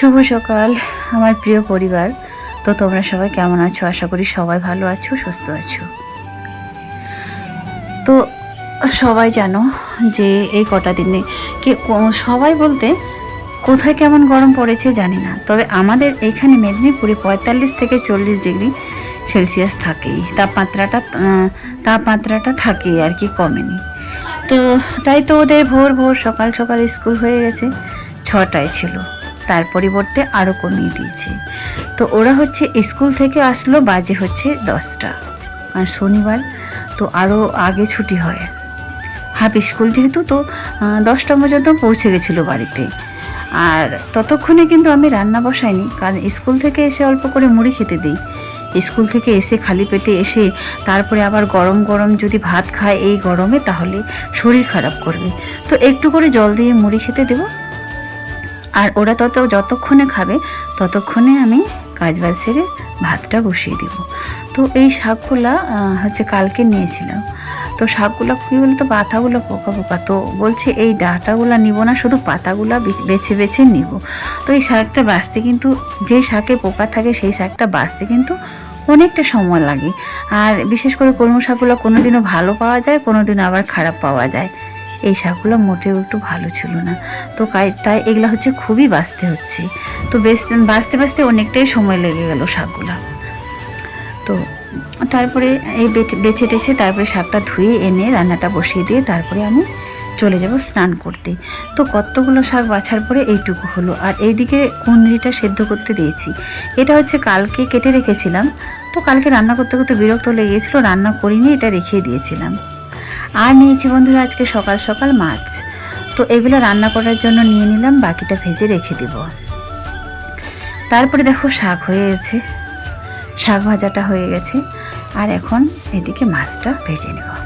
শুভ সকাল, আমার প্রিয় পরিবার। তো তোমরা সবাই কেমন আছো? আশা করি সবাই ভালো আছো, সুস্থ আছো। তো সবাই জানো যে এই কটা দিনে কি সবাই বলতে কোথায় কেমন গরম পড়েছে জানি না। তবে আমাদের এখানে মেদিনীপুরে পঁয়তাল্লিশ থেকে চল্লিশ ডিগ্রি সেলসিয়াস থাকেই। তাপমাত্রাটা তাপমাত্রাটা থাকেই আর কি কমেনি। তো তাই তো ওদের ভোর ভোর সকাল সকাল স্কুল হয়ে গেছে, ছটায় ছিল। তার পরিবর্তে আরও কমিয়ে দিয়েছে। তো ওরা হচ্ছে স্কুল থেকে আসলো, বাজে হচ্ছে দশটা। আর শনিবার, তো আরও আগে ছুটি হয়। হাফ স্কুল যেহেতু, তো দশটা পর্যন্ত পৌঁছে গেছিল বাড়িতে। আর ততক্ষণে কিন্তু আমি রান্না বসাইনি, কারণ স্কুল থেকে এসে অল্প করে মুড়ি খেতে দিই। স্কুল থেকে এসে খালি পেটে এসে তারপরে আবার গরম গরম যদি ভাত খায় এই গরমে, তাহলে শরীর খারাপ করবে। তো একটু করে জল দিয়ে মুড়ি খেতে দেবো আর ওরা তত যতক্ষণে খাবে, ততক্ষণে আমি কাজবাজ সেরে ভাতটা বসিয়ে দেব। তো এই শাকগুলা হচ্ছে কালকে নিয়েছিলাম। তো শাকগুলো কী বলতো, পাতাগুলো পোকা পোকা। তো বলছে এই ডাঁটাগুলো নিব না, শুধু পাতাগুলো বেছে বেছে নিব। তো এই শাকটা বাঁচতে কিন্তু, যে শাকে পোকা থাকে সেই শাকটা বাঁচতে কিন্তু অনেকটা সময় লাগে। আর বিশেষ করে কলমু শাকগুলো কোনোদিনও ভালো পাওয়া যায়, কোনোদিনও আবার খারাপ পাওয়া যায়। এই শাকগুলো মোটেও একটু ভালো ছিল না। তো তাই এগুলো হচ্ছে খুবই বাঁচতে হচ্ছে। তো বেশ, বাঁচতে বাঁচতে অনেকটাই সময় লেগে গেল শাকগুলো। তো তারপরে এই বেছে টেছে তারপরে শাকটা ধুয়ে এনে রান্নাটা বসিয়ে দিয়ে তারপরে আমি চলে যাব স্নান করতে। তো কতগুলো শাক বাছার পরে এইটুকু হলো। আর এইদিকে কুঁদরিটা সেদ্ধ করতে দিয়েছি। এটা হচ্ছে কালকে কেটে রেখেছিলাম। তো কালকে রান্না করতে করতে বিরক্ত লেগে গেছিল, রান্না করিনি, এটা রেখে দিয়েছিলাম। আর নিয়েছি বন্ধুরা আজকে সকাল সকাল মাছ। তো এগুলো রান্না করার জন্য নিয়ে নিলাম, বাকিটা ভেজে রেখে দিব। তারপরে দেখো শাক হয়ে গেছে। শাক ভাজাটা হয়ে গেছে। আর এখন এদিকে মাছটা ভেজে নেব।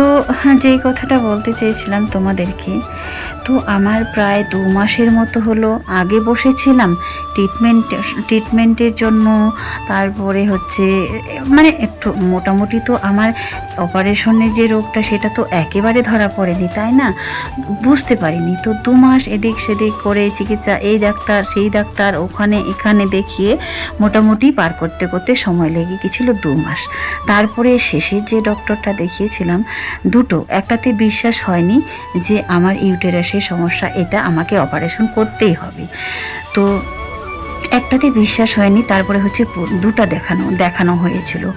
তো যেই কথাটা বলতে চেয়েছিলাম তোমাদেরকে, তো আমার প্রায় দু মাসের মতো হলো আগে বসেছিলাম ট্রিটমেন্ট ট্রিটমেন্টের জন্য, তারপরে হচ্ছে মানে একটু মোটামুটি তো আমার অপারেশনের যে রোগটা, সেটা তো একেবারে ধরা পড়েনি, তাই না? বুঝতে পারিনি। তো দু মাস এদিক সেদিক করে চিকিৎসা, এই ডাক্তার, সেই ডাক্তার, ওখানে এখানে দেখিয়ে মোটামুটি পার করতে করতে সময় লেগে গেছিল দু মাস। তারপরে শেষের যে ডক্টরটা দেখিয়েছিলাম দুটো, একটাতে বিশ্বাস হয়নি যে আমার ইউটেরাসের সমস্যা, এটা আমাকে অপারেশন করতেই হবে। তো একটাতে বিশ্বাস হয়নি, তারপরে হচ্ছে দুটা দেখানো দেখানো হয়েছিল।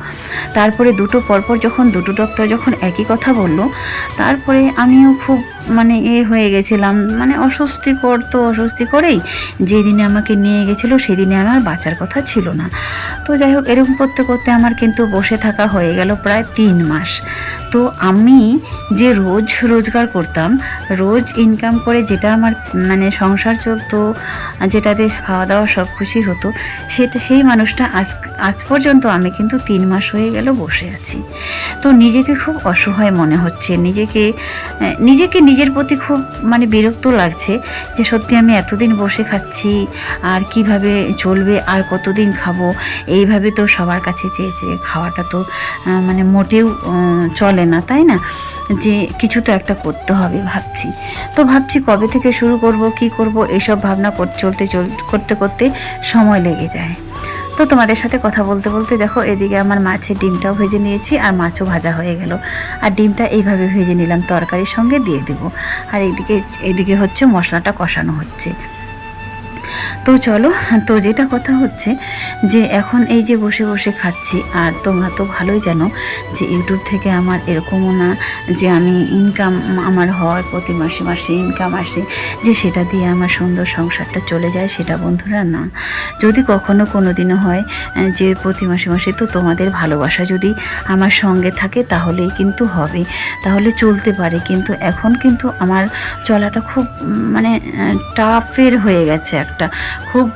তারপরে দুটো পরপর যখন, দুটো ডক্টর যখন একই কথা বলল, তারপরে আমিও খুব মানে এ হয়ে গেছিলাম। মানে অস্বস্তিকর তো অস্বস্তি করেই যেদিনে আমাকে নিয়ে গেছিল সেদিনে আমার বাঁচার কথা ছিল না। তো যাই হোক, এরকম করতে করতে আমার কিন্তু বসে থাকা হয়ে গেল প্রায় তিন মাস। তো আমি যে রোজ রোজগার করতাম, রোজ ইনকাম করে যেটা আমার মানে সংসার চলতো, যেটাতে খাওয়া দাওয়া সব খুশি হতো, সেটা সেই মানুষটা আজ আজ পর্যন্ত আমি কিন্তু তিন মাস হয়ে গেল বসে আছি। তো নিজেকে খুব অসহায় মনে হচ্ছে। নিজেকে নিজেকে নিজের প্রতি খুব মানে বিরক্ত লাগছে যে সত্যি আমি এতদিন বসে খাচ্ছি, আর কীভাবে চলবে, আর কতদিন খাব, এইভাবে তো সবার কাছে চেয়ে চেয়ে খাওয়াটা তো মানে মোটেও চলে না, তাই না? যে কিছু তো একটা করতে হবে ভাবছি। তো ভাবছি কবে থেকে শুরু করব, কি করব এইসব ভাবনা চলতে, চল, করতে করতে সময় লেগে যায়। তো তোমাদের সাথে কথা বলতে বলতে দেখো, এদিকে আমার মাছের ডিমটাও ভেজে নিয়েছি আর মাছও ভাজা হয়ে গেল। আর ডিমটা এইভাবে ভেজে নিলাম, তরকারির সঙ্গে দিয়ে দেবো। আর এইদিকে এদিকে হচ্ছে মশলাটা কষানো হচ্ছে। তো চলো, তো যেটা কথা হচ্ছে যে এখন এই যে বসে বসে খাচ্ছি, আর তোমরা তো ভালোই জানো যে ইউটিউব থেকে আমার এরকমও না যে আমি ইনকাম আমার হয়, প্রতি মাসে মাসে ইনকাম আসে, যে সেটা দিয়ে আমার সুন্দর সংসারটা চলে যায়, সেটা বন্ধুরা না। যদি কখনো কোনো দিনও হয় যে প্রতি মাসে মাসে তো তোমাদের ভালোবাসা যদি আমার সঙ্গে থাকে, তাহলেই কিন্তু হবে। তাহলে চলতে পারে, কিন্তু এখন কিন্তু আমার চলাটা খুব মানে টাফের হয়ে গেছে একটা। খুব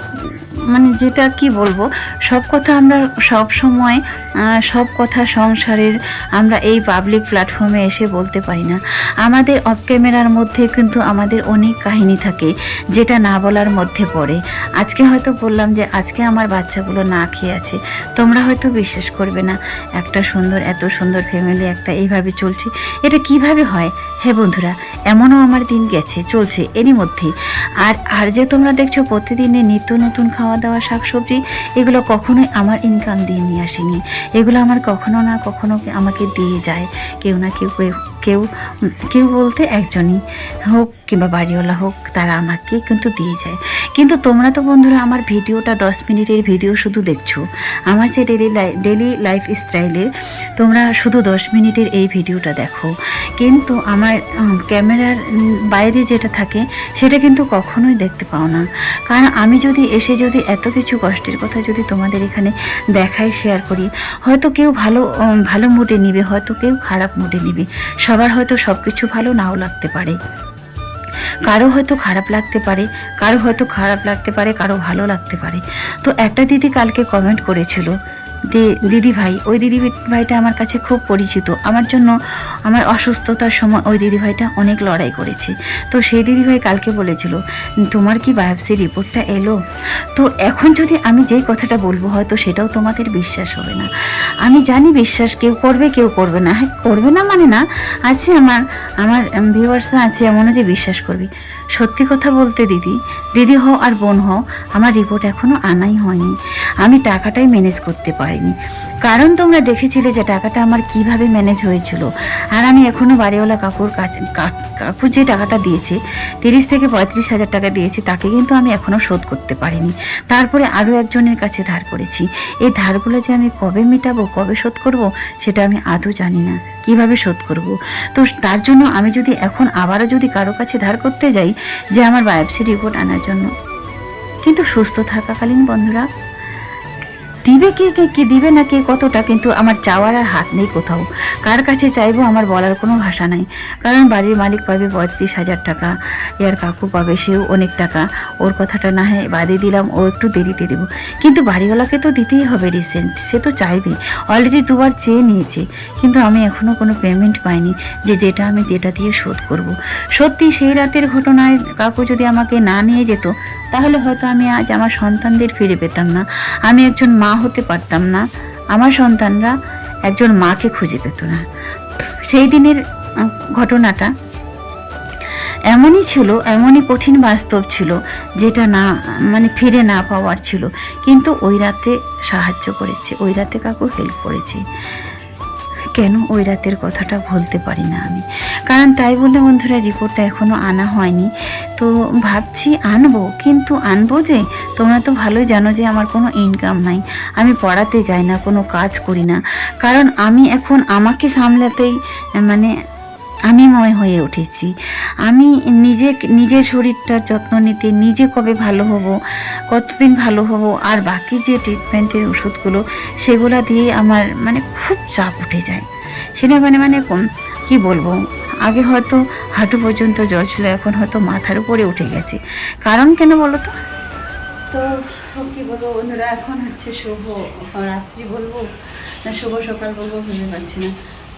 মানে যেটা কি বলব, সব কথা আমরা সব সময় সব কথা সংসারের আমরা এই পাবলিক প্ল্যাটফর্মে এসে বলতে পারি না। আমাদের অফ ক্যামেরার মধ্যে কিন্তু আমাদের অনেক কাহিনী থাকে, যেটা না বলার মধ্যে পড়ে। আজকে হয়তো বললাম যে, আজকে আমার বাচ্চাগুলো না খেয়ে আছে। তোমরা হয়তো বিশ্বাস করবে না, একটা সুন্দর, এত সুন্দর ফ্যামিলি একটা এইভাবে চলছে। এটা কীভাবে হয়? হে বন্ধুরা, এমনও আমার দিন গেছে, চলছে এরই মধ্যে। আর আর যে তোমরা দেখছ, প্রতিদিনে নিত্য নতুন খাওয়া দাওয়া শাকসবজি, এগুলো কখনোই আমার ইনকাম দিয়ে নিয়ে আসেনি। এগুলো আমার কখনো না কখনো আমাকে দিয়ে যায়। কেউ না কেউ কেউ কেউ বলতে একজনই হোক কিংবা বাড়িওয়ালা হোক, তারা আমাকে কিন্তু দিয়ে যায়। কিন্তু তোমরা তো বন্ধুরা আমার ভিডিওটা দশ মিনিটের ভিডিও শুধু দেখছ। আমার যে ডেলি ডেলি লাইফ স্টাইলের তোমরা শুধু দশ মিনিটের এই ভিডিওটা দেখো। কিন্তু আমার ক্যামেরার বাইরে যেটা থাকে, সেটা কিন্তু কখনোই দেখতে পাও না। কারণ আমি যদি এসে যদি এত কিছু কষ্টের কথা যদি তোমাদের এখানে দেখাই শেয়ার করি, হয়তো কেউ ভালো ভালো মুডে নিবে, হয়তো কেউ খারাপ মুডে নিবে। সবার হয়তো সব কিছু ভালো নাও লাগতে পারে। কারও হয়তো খারাপ লাগতে পারে, কারও হয়তো খারাপ লাগতে পারে, কারও ভালো লাগতে পারে। তো একটা দিদি কালকে কমেন্ট করেছিল দিদি ভাই, ওই দিদি ভাইটা আমার কাছে খুব পরিচিত। আমার জন্য আমার অসুস্থতার সময় ওই দিদি ভাইটা অনেক লড়াই করেছে। তো সেই দিদি ভাই কালকে বলেছিল, তোমার কি বায়োপসি রিপোর্টটা এলো? তো এখন যদি আমি যেই কথাটা বলব, হয়তো সেটাও তোমাদের বিশ্বাস হবে না। আমি জানি বিশ্বাস, কেউ করবে কেউ করবে না। হ্যাঁ করবে না মানে না, আছে আমার আমার ভিউয়ার্সরা আছে, এমনও যে বিশ্বাস করবে। সত্যি কথা বলতে দিদি দিদি হও আর বোন হও, আমার রিপোর্ট এখনও আনাই হয়নি। আমি টাকাটাই ম্যানেজ করতে পারিনি। কারণ তোমরা দেখেছিলে যে টাকাটা আমার কীভাবে ম্যানেজ হয়েছিল। আর আমি এখনও বাড়িওয়ালা কাকুর কাছে কাকু যে টাকাটা দিয়েছে, তিরিশ থেকে পঁয়ত্রিশ হাজার টাকা দিয়েছে, তাকে কিন্তু আমি এখনও শোধ করতে পারিনি। তারপরে আরও একজনের কাছে ধার করেছি। এই ধারগুলো যে আমি কবে মেটাবো, কবে শোধ করব, সেটা আমি আদৌ জানি না। কীভাবে শোধ করব? তো তার জন্য আমি যদি এখন আবারও যদি কারও কাছে ধার করতে যাই, যে আমার বায়োপসি রিপোর্ট আনার জন্য। কিন্তু সুস্থ থাকাকালীন বন্ধুরা দিবে কে কে কে দিবে না কে কতটা, কিন্তু আমার চাওয়ার আর হাত নেই কোথাও। কার কাছে চাইব আমার বলার কোনো ভাষা নাই। কারণ বাড়ির মালিক পাবে পঁয়ত্রিশ হাজার টাকা, এর কাকু পাবে সেও অনেক টাকা। ওর কথাটা না হয় বাদে দিলাম, ও একটু দেরিতে দেবো। কিন্তু বাড়িওয়ালাকে তো দিতেই হবে রিসেন্ট সে তো চাইবে। অলরেডি দুবার চেয়ে নিয়েছে, কিন্তু আমি এখনও কোনো পেমেন্ট পাইনি। যে যেটা আমি যেটা দিয়ে শোধ করব। সত্যি সেই রাতের ঘটনায় কাকু যদি আমাকে না নিয়ে যেত, তাহলে হয়তো আমি আজ আমার সন্তানদের ফিরে পেতাম না। আমি একজন মা হতে পারতাম না। আমার সন্তানরা একজন মাকে খুঁজে পেত না। সেই দিনের ঘটনাটা এমনই ছিল, এমনই কঠিন বাস্তব ছিল, যেটা না মানে ফিরে না পাওয়ার ছিল। কিন্তু ওই রাতে সাহায্য করেছে, ওই রাতে কাকু হেল্প করেছে। কেন ওই রাতের কথাটা ভুলতে পারি না আমি? কারণ তাই বলে বন্ধুরা রিপোর্টটা এখনও আনা হয়নি। তো ভাবছি আনব, কিন্তু আনব যে তোমরা তো ভালোই জানো যে আমার কোনো ইনকাম নাই। আমি পড়াতে যাই না, কোনো কাজ করি না। কারণ আমি এখন আমাকে সামলাতেই মানে আমি ময় হয়ে উঠেছি। আমি নিজে, নিজের শরীরটার যত্ন নিতে নিজে কবে ভালো হব, কতদিন ভালো হব, আর বাকি যে ট্রিটমেন্টের ওষুধগুলো, সেগুলো দিয়ে আমার মানে খুব চাপ উঠে যায়। সেটা মানে মানে কি বলব? আগে হয়তো হাঁটু পর্যন্ত জল ছিল, এখন হয়তো মাথার উপরে উঠে গেছে। কারণ কেন বলো তো? তো, কি বলব বন্ধুরা, এখন হচ্ছে শুভ রাত্রি বলব, না শুভ সকাল বলব বুঝতে পারছি না।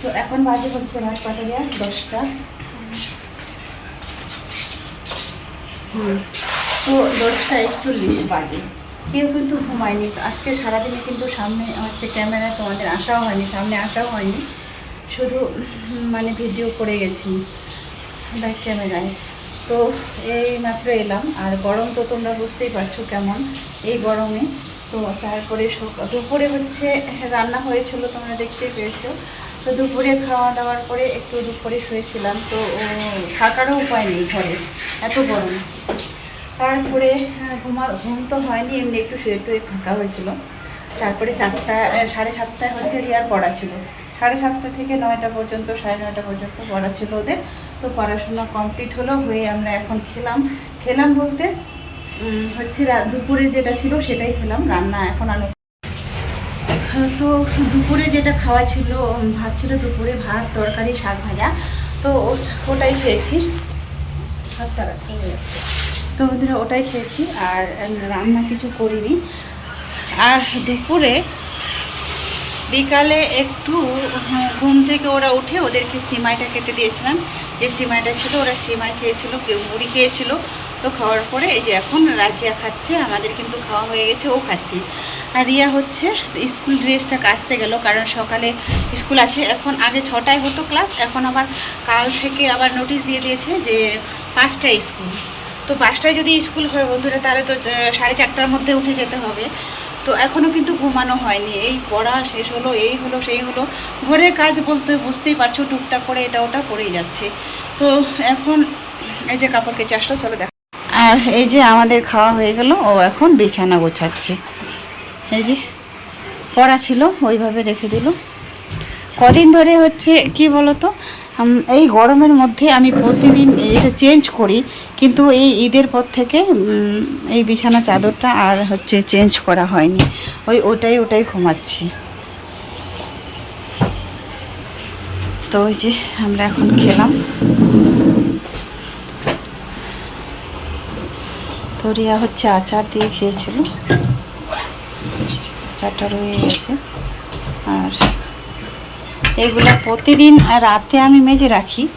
তো এখন বাজে হচ্ছে রাত দেওয়া দশটা। হুম। তো দশটা একচল্লিশ বাজে। কেউ কিন্তু ঘুমায়নি। আজকে সারাদিনে কিন্তু সামনে হচ্ছে ক্যামেরায় তোমাদের আসাও হয়নি, সামনে আসাও হয়নি। শুধু মানে ভিডিও করে গেছি ব্যাক ক্যামেরায় তো এই মাত্র এলাম আর গরম তো তোমরা বুঝতেই পারছ কেমন এই গরমে। তো তারপরে দুপুরে হচ্ছে রান্না হয়েছিল তোমরা দেখতেই পেয়েছ। তো দুপুরে খাওয়া দাওয়ার পরে একটু দুপুরে শুয়েছিলাম তো থাকারও উপায় নেই ঘরে এত গরম। তারপরে হ্যাঁ, ঘুমা ঘুম তো হয়নি এমনি একটু শুয়ে টুয়ে থাকা হয়েছিল। তারপরে চারটা সাড়ে সাতটায় হচ্ছে রিয়ার পড়া ছিল। সাড়ে সাতটা থেকে নয়টা পর্যন্ত, সাড়ে নয়টা পর্যন্ত পড়া ছিল ওদের। তো পড়াশোনা কমপ্লিট হলো, হয়ে আমরা এখন খেলাম। খেলাম বলতে হচ্ছে দুপুরে যেটা ছিল সেটাই খেলাম, রান্না এখন আলো তো দুপুরে যেটা খাওয়া ছিল ভাত ছিল দুপুরে ভাত, তরকারি, শাক ভাজা। তো ওটাই খেয়েছি। রাখতে হয়ে যাচ্ছে তো বন্ধুরা, ওটাই খেয়েছি, আর রান্না কিছু করিনি। আর দুপুরে বিকালে একটু ঘুম থেকে ওরা উঠে ওদেরকে সিমাইটা খেতে দিয়েছিলাম। যে সিমাইটা ছিল, ওরা সিমাই খেয়েছিল, কেউ মুড়ি খেয়েছিল। তো খাওয়ার পরে এই যে এখন রাজিয়া খাচ্ছে, আমাদের কিন্তু খাওয়া হয়ে গেছে, ও খাচ্ছি। আর রিয়া হচ্ছে, স্কুল ড্রেসটা কাচতে গেল, কারণ সকালে স্কুল আছে। এখন আগে ছটায় হতো ক্লাস, এখন আবার কাল থেকে আবার নোটিশ দিয়ে দিয়েছে যে পাঁচটায় স্কুল। তো পাঁচটায় যদি স্কুল হয় বন্ধুরা, তাহলে তো সাড়ে চারটার মধ্যে উঠে যেতে হবে। তো এখনও কিন্তু ঘুমানো হয়নি। এই পড়া শেষ হলো, এই হলো, সেই হলো। ঘরের কাজ বলতে বুঝতেই পারছ, টুকটাক করে এটা ওটা করেই যাচ্ছে। তো এখন এই যে কাপড় আসলো, চলো দেখো। আর এই যে আমাদের খাওয়া হয়ে গেল, ও এখন বিছানা গোছাচ্ছে। এই যে পড়া ছিল, ওইভাবে রেখে দিল। কদিন ধরে হচ্ছে, কি বলতো? এই গরমের মধ্যে আমি প্রতিদিন এটা চেঞ্জ করি, কিন্তু এই ঈদের পর থেকে এই বিছানা চাদরটা আর হচ্ছে চেঞ্জ করা হয়নি। ওই ওটাই ওটাই ঘুমাচ্ছি। তো ওই যে আমরা এখন খেলাম। তো রিয়া হচ্ছে আচার দিয়ে খেয়েছিল। আচারটা রয়ে গেছে। আর এগুলো প্রতিদিন রাতে আমি মেজে রাখি।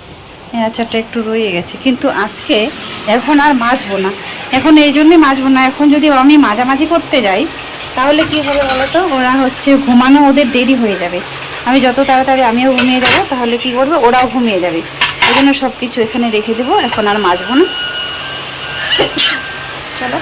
আচারটা একটু রয়ে গেছে। কিন্তু আজকে এখন আর মাজবো না। এখন এই জন্যই মাজবো না। এখন যদি আমি মাঝামাঝি করতে যাই, তাহলে কি হবে বলো তো? ওরা হচ্ছে ঘুমানো ওদের দেরি হয়ে যাবে। আমি যত তাড়াতাড়ি আমিও ঘুমিয়ে যাব, তাহলে কি করবে? ওরাও ঘুমিয়ে যাবে। এই জন্য সব কিছু এখানে রেখে দেবো। এখন আর মাজবো না। চলো।